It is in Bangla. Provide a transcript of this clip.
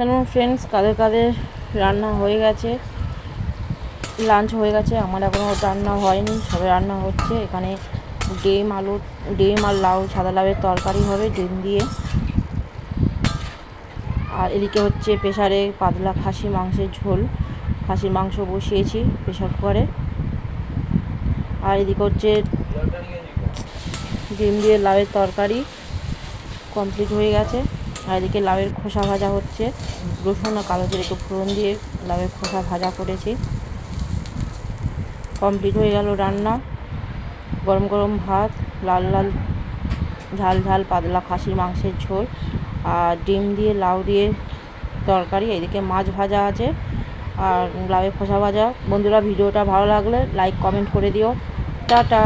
হ্যালো ফ্রেন্ডস কাদের কাদের রান্না হয়ে গেছে? লাঞ্চ হয়ে গেছে, আমার এখনও রান্না হয়নি, সবে রান্না হচ্ছে। এখানে ডিম আলু, ডিম আর লাউ, সাদা লাউয়ের তরকারি হবে, ডিম দিয়ে। আর এদিকে হচ্ছে প্রেশারে পাতলা খাসি মাংসের ঝোল। খাসির মাংস বসিয়েছি প্রেশার কুকারে। আর এদিকে হচ্ছে ডিম দিয়ে লাউয়ের তরকারি কমপ্লিট হয়ে গেছে। আর এদিকে লাউয়ের খোসা ভাজা হচ্ছে। রসুন আর কালো জিরে একটু ফোড়ন দিয়ে লাউয়ের খোসা ভাজা করেছি। কমপ্লিট হয়ে গেল রান্না। গরম গরম ভাত, লাল লাল ঝাল ঝাল পাতলা খাসির মাংসের ঝোল আর ডিম দিয়ে লাউ দিয়ে তরকারি। এদিকে মাছ ভাজা আছে আর লাউয়ের খোসা ভাজা। বন্ধুরা, ভিডিওটা ভালো লাগলে লাইক কমেন্ট করে দিও। টাটা!